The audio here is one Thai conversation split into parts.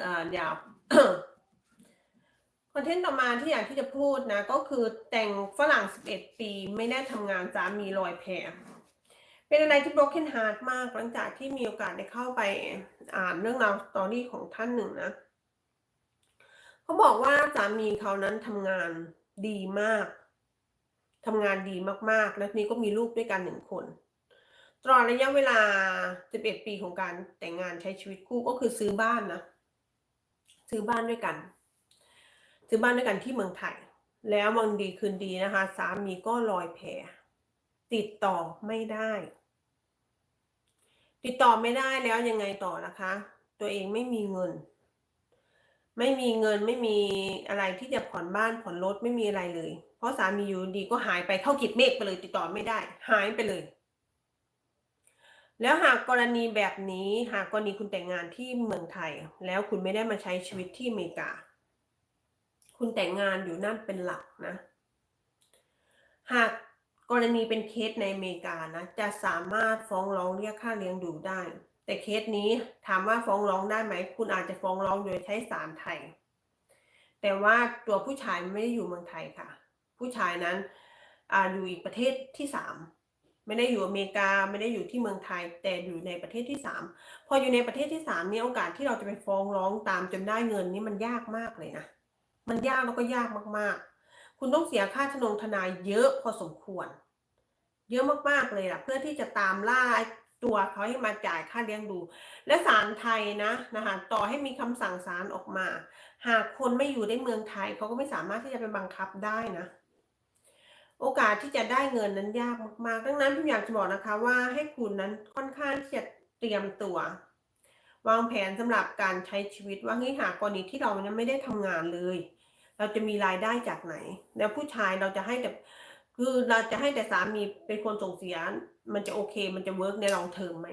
เอ่ออยาคอนเทนต์ต่อมาที่อยากที่จะพูดนะ ก็คือแต่งฝรั่ง 11 ปีไม่ได้ทำงานสามีลอยแพเป็นอะไรที่ broken heart มากหลังจากที่มีโอกาสได้เข้าไปอ่านเรื่องราวสตอรี่ของท่านหนึ่งนะเขาบอกว่าสามีเขานั้นทำงานดีมากทำงานดีมากๆ และนี้ก็มีลูกด้วยกันหนึ่งคน ตลอดระยะเวลา 11 ปีของการแต่งงานใช้ชีวิตคู่ก็คือซื้อบ้านนะ ซื้อบ้านด้วยกัน ซื้อบ้านด้วยกันที่เมืองไทย แล้ววันดีคืนดีนะคะ สามีก็ลอยแพติดต่อไม่ได้ ติดต่อไม่ได้แล้วยังไงต่อนะคะ ตัวเองไม่มีเงิน ไม่มีเงินไม่มีอะไรที่จะผ่อนบ้านผ่อนรถไม่มีอะไรเลย เพราะสามีอยู่ดีก็หายไปเข้ากิจเมฆไปเลย ติดต่อไม่ได้ หายไปเลย แล้วหากกรณีแบบนี้หากกรณีคุณแต่งงานที่เมืองไทย แล้วคุณไม่ได้มาใช้ชีวิตที่อเมริกา คุณแต่งงานอยู่นั่นเป็นหลักนะ หากกรณีเป็นเคสในอเมริกานะจะสามารถฟ้องร้องเรียกค่าเลี้ยงดูได้ แต่เคสนี้ถามว่าฟ้องร้องได้ไหม คุณอาจจะฟ้องร้องโดยใช้ศาลไทย แต่ว่าตัวผู้ชายไม่ได้อยู่เมืองไทยค่ะ ผู้ชายนั้นออยู่อีกประเทศที่สาม ไม่ได้อยู่อเมริกาไม่ได้อยู่ที่เมืองไทย แต่อยู่ในประเทศที่สามพออยู่ในประเทศที่สามเนี่ยโอกาสที่เราจะไปฟ้องร้องตามจนได้เงินนี่มันยากมากเลยนะ มันยากแล้วก็ยากมากๆ คุณต้องเสียค่าทนงทนายเยอะพอสมควร เยอะมากๆเลยล่ะ เพื่อที่จะตามล่าตัวเขาให้มาจ่ายค่าเลี้ยงดู และศาลไทยนะนะคะต่อให้มีคำสั่งศาลออกมา หากคนไม่อยู่ในเมืองไทยเขาก็ไม่สามารถที่จะไปบังคับได้นะ โอกาสที่จะได้เงินนั้นยากมากๆ ดังนั้นพี่อยากจะบอกนะคะว่าให้คุณนั้นค่อนข้างที่จะเตรียมตัว วางแผนสำหรับการใช้ชีวิตว่าเฮ้ยหากกรณีที่เรานั้นไม่ได้ทำงานเลย เราจะมีรายได้จากไหน แล้วผู้ชายเราจะให้แต่คือเราจะให้แต่สามีเป็นคนส่งเสียมันจะโอเค มันจะเวิร์กในลองเทอมไหม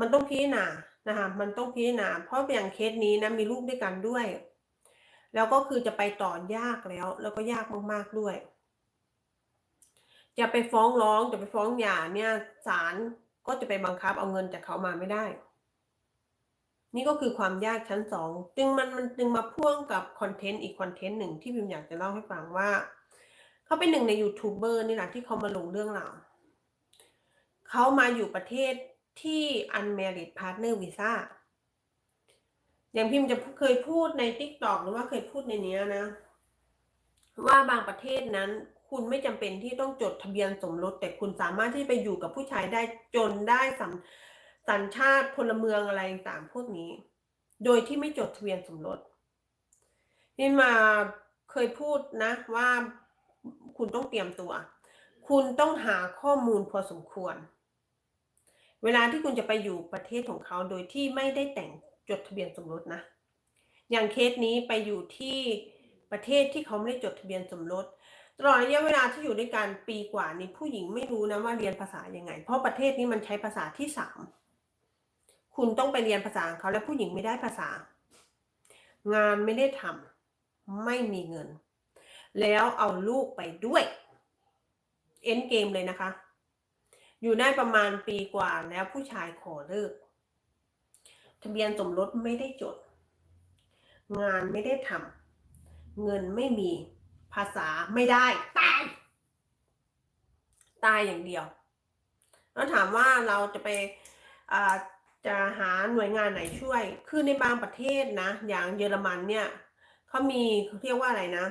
มันต้องพิจารณานะคะมันต้องพิจารณาเพราะอย่างเคสนี้นะมีลูกด้วยกันด้วย แล้วก็คือจะไปต่อยากแล้ว แล้วก็ยากมากๆด้วย จะไปฟ้องร้องจะไปฟ้องหย่าเนี่ยศาลก็จะไปบังคับเอาเงินจากเขามาไม่ได้ นี่ก็คือความยากชั้นสองจึงมันมันจึงมาพ่วงกับคอนเทนต์อีกคอนเทนต์หนึ่งที่พิมอยากจะเล่าให้ฟังว่า เขาเป็นหนึ่งในยูทูบเบอร์นี่แหละที่เขามาลงเรื่องราวเขามาอยู่ประเทศที่ unmarried partner visa อย่างพิมจะเคยพูดใน t ิ k t o k หรือว่าเคยพูดในเนี้ยนะ ว่าบางประเทศนั้น คุณไม่จำเป็นที่ต้องจดทะเบียนสมรส แต่คุณสามารถที่ไปอยู่กับผู้ชายได้จนได้สัญสัญชาติพลเมืองอะไรต่างพวกนี้ โดยที่ไม่จดทะเบียนสมรสนี่มาเคยพูดนะว่าคุณต้องเตรียมตัว คุณต้องหาข้อมูลพอสมควร เวลาที่คุณจะไปอยู่ประเทศของเขาโดยที่ไม่ได้แต่งจดทะเบียนสมรสนะ อย่างเคสนี้ไปอยู่ที่ประเทศที่เขาไม่ได้จดทะเบียนสมรส ตลอดระยะเวลาที่อยู่ด้วยกันปีกว่านี้ผู้หญิงไม่รู้นะว่าเรียนภาษายังไง เพราะประเทศนี้มันใช้ภาษาที่สามคุณต้องไปเรียนภาษาเขาและผู้หญิงไม่ได้ภาษา งานไม่ได้ทำไม่มีเงิน แล้วเอาลูกไปด้วยเอ็นเกมเลยนะคะ อยู่ได้ประมาณปีกว่าแล้วผู้ชายขอเลิก ทะเบียนสมรสไม่ได้จด งานไม่ได้ทำเงินไม่มี ภาษาไม่ได้ ตาย ตายอย่างเดียว แล้วถามว่าเราจะไปจะหาหน่วยงานไหนช่วย คือในบางประเทศนะ อย่างเยอรมันเนี่ยเขามีเขาเรียกว่าอะไรนะ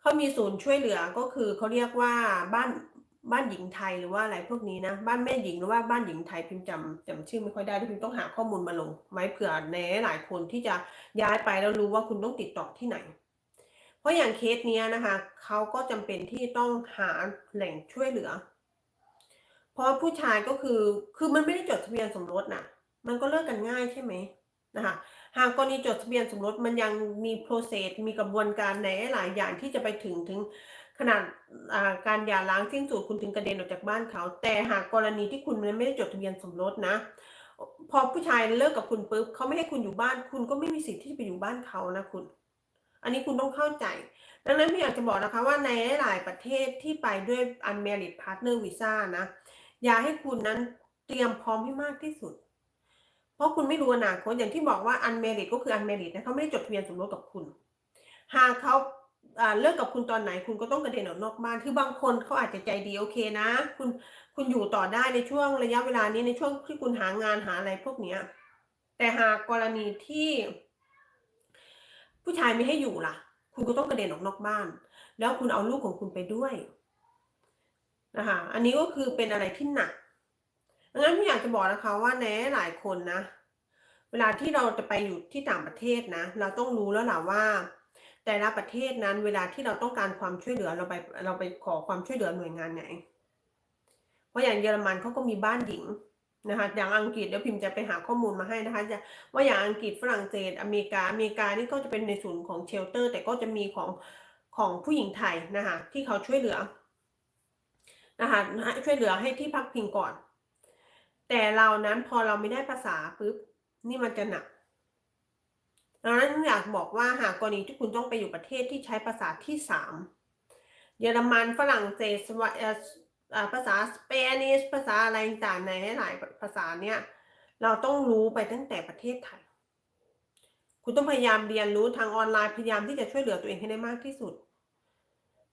เขามีศูนย์ช่วยเหลือก็คือเขาเรียกว่าบ้านบ้านหญิงไทยหรือว่าอะไรพวกนี้นะ บ้านแม่หญิงหรือว่าบ้านหญิงไทยพิมพ์จำจำชื่อไม่ค่อยได้พิมพ์ต้องหาข้อมูลมาลง ไว้เผื่อในหลายคนที่จะย้ายไปแล้วรู้ว่าคุณต้องติดต่อที่ไหน เพราะอย่างเคสเนี้ยนะคะเขาก็จำเป็นที่ต้องหาแหล่งช่วยเหลือ เพราะผู้ชายก็คือคือมันไม่ได้จดทะเบียนสมรสนะมันก็เลิกกันง่ายใช่ไหมนะคะหากกรณีจดทะเบียนสมรสมันยังมีโปรเซสมีกระบวนการในหลายอย่างที่จะไปถึงถึงขนาดการหย่าร้างสิ้นสุดคุณถึงกระเด็นออกจากบ้านเขา แต่หากกรณีที่คุณไม่ได้จดทะเบียนสมรสนะ พอผู้ชายเลิกกับคุณปุ๊บเขาไม่ให้คุณอยู่บ้าน คุณก็ไม่มีสิทธิ์ที่จะไปอยู่บ้านเขานะคุณ อันนี้คุณต้องเข้าใจ ดังนั้นพี่อยากจะบอกนะคะว่าในหลายประเทศที่ไปด้วย unmarried partner visa นะ อย่าให้คุณนั้นเตรียมพร้อมให้มากที่สุด เพราะคุณไม่รู้อนาคตอย่างที่บอกว่า unmarried ก็คือ unmarried นะเขาไม่ได้จดทะเบียนสมรสกับคุณ หากเขาเลิกกับคุณตอนไหนคุณก็ต้องกระเด็นออกนอกบ้าน คือบางคนเขาอาจจะใจดีโอเคนะ คุณคุณอยู่ต่อได้ในช่วงระยะเวลานี้ในช่วงที่คุณหางานหาอะไรพวกเนี้ยแต่หากกรณีที่ ผู้ชายไม่ให้อยู่ล่ะ คุณก็ต้องกระเด็นออกนอกบ้าน แล้วคุณเอาลูกของคุณไปด้วยนะคะอันนี้ก็คือเป็นอะไรที่หนักดังนั้นพี่อยากจะบอกนะคะว่าแน่หลายคนนะ เวลาที่เราจะไปอยู่ที่ต่างประเทศนะ เราต้องรู้แล้วล่ะว่า แต่ละประเทศนั้น เวลาที่เราต้องการความช่วยเหลือเราไปเราไปขอความช่วยเหลือหน่วยงานไหน เพราะอย่างเยอรมันเขาก็มีบ้านหญิง นะคะอย่างอังกฤษเดี๋ยวพิมพ์จะไปหาข้อมูลมาให้นะคะจะว่าอย่างอังกฤษฝรั่งเศสอเมริกาอเมริกานี่ก็จะเป็นในส่วนของเชลเตอร์ แต่ก็จะมีของของผู้หญิงไทยนะคะที่เขาช่วยเหลือนะคะช่วยเหลือให้ที่พักพิงก่อน แต่เรานั้นพอเราไม่ได้ภาษาปุ๊บนี่มันจะหนักดังนั้นอยากบอกว่าหากกรณีที่คุณต้องไปอยู่ประเทศที่ใช้ภาษาที่สามเยอรมันฝรั่งเศส ภาษาสเปนิชภาษาอะไรต่างๆในหลายภาษาเนี่ยเราต้องรู้ไปตั้งแต่ประเทศไทย คุณต้องพยายามเรียนรู้ทางออนไลน์พยายามที่จะช่วยเหลือตัวเองให้ได้มากที่สุด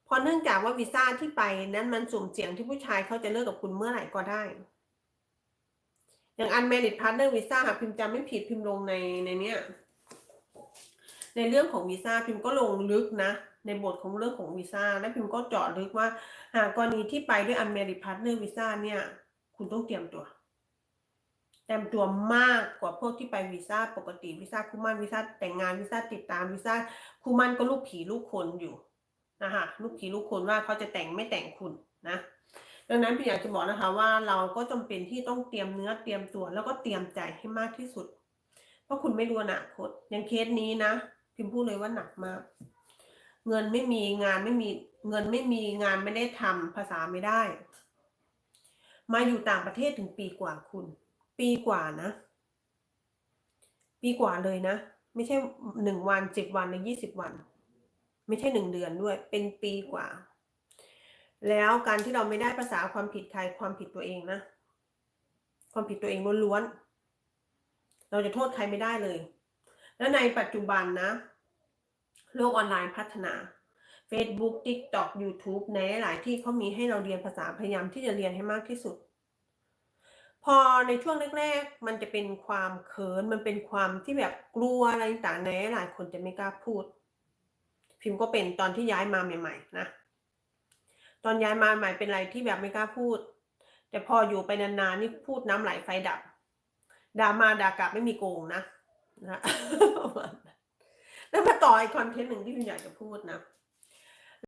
เพราะเนื่องจากว่าวีซ่าที่ไปนั้นมันสุ่มเสี่ยงที่ผู้ชายเขาจะเลิกกับคุณเมื่อไหร่ก็ได้ อย่าง unmarried partner visa ค่ะพิมพ์จำไม่ผิดพิมพ์ลงในในเนี้ย ในเรื่องของวีซ่าพิมพ์ก็ลงลึกนะในบทของเรื่องของวีซ่าและพิมพ์ก็เจาะลึกว่าหากกรณีที่ไปด้วย unmarried partner visa เนี่ย คุณต้องเตรียมตัวเตรียมตัวมากกว่าพวกที่ไปวีซ่าปกติวีซ่าคู่มั่นวีซ่าแต่งงานวีซ่าติดตามวีซ่าคู่มั่นก็ลูกผีลูกคนอยู่นะคะลูกผีลูกคนว่าเขาจะแต่งไม่แต่งคุณนะดังนั้นพี่อยากจะบอกนะคะว่าเราก็จำเป็นที่ต้องเตรียมเนื้อเตรียมตัวแล้วก็เตรียมใจให้มากที่สุด เพราะคุณไม่รู้อนาคตอย่างเคสนี้นะ พิมพูดเลยว่าหนักมาก เงินไม่มีงานไม่มีเงินไม่มีงานไม่ได้ทำภาษาไม่ได้ มาอยู่ต่างประเทศถึงปีกว่าคุณ ปีกว่านะ ปีกว่าเลยนะ ไม่ใช่หนึ่งวันสิบวันหรือยี่สิบวัน ไม่ใช่หนึ่งเดือนด้วย เป็นปีกว่า แล้วการที่เราไม่ได้ภาษาความผิดใครความผิดตัวเองนะ ความผิดตัวเองล้วนๆเราจะโทษใครไม่ได้เลย แล้วในปัจจุบันนะ โลกออนไลน์พัฒนา Facebook TikTok YouTube ในหลายที่เขามีให้เราเรียนภาษาพยายามที่จะเรียนให้มากที่สุด พอในช่วงแรก ๆ มันจะเป็นความเขินมันเป็นความที่แบบกลัวอะไรต่างๆในหลายคนจะไม่กล้าพูด พิมพ์ก็เป็นตอนที่ย้ายมาใหม่ ๆ นะ ตอนย้ายมาใหม่เป็นอะไรที่แบบไม่กล้าพูด แต่พออยู่ไปนานๆนี่พูดน้ำไหลไฟดับด่ามาด่ากลับไม่มีโกงนะนะ แล้วมาต่ออีกคอนเทนต์หนึ่งที่พิมอยากจะพูดนะ